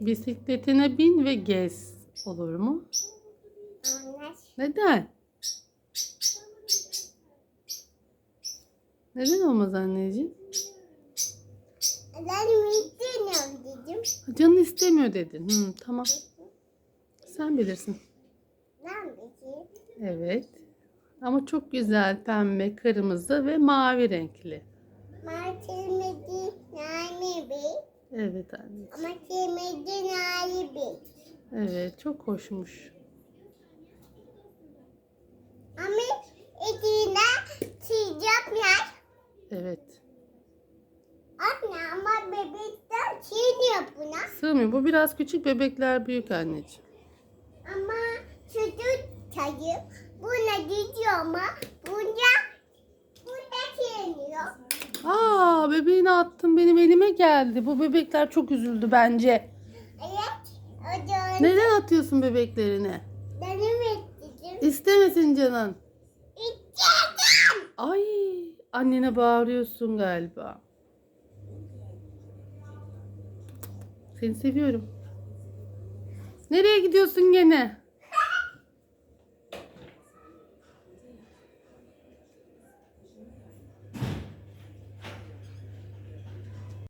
Bisikletine bin ve gez. Olur mu? Neden? Neden olmaz anneciğim? Ben istemiyorum dedim. Canın istemiyor dedin. Hı, tamam. Sen bilirsin. Ben dedim. Evet. Ama çok güzel pembe, kırmızı ve mavi renkli. Ben sevmedi nane bir. Evet anneciğim. Ama sevmedi nane bir. Evet çok hoşmuş. Ama içine sıcak yer. Evet. Anne ama bebekler şey buna. Sığmıyor. Bu biraz küçük bebekler büyük anneciğim. Ama çocuk çayı buna gidiyor ama Aa bebeğini attım benim elime geldi. Bu bebekler çok üzüldü bence. Evet. O da Neden atıyorsun bebeklerini? benim ettim. İstemesin canın. İçeceğim. Ay annene bağırıyorsun galiba. Seni seviyorum. Nereye gidiyorsun gene?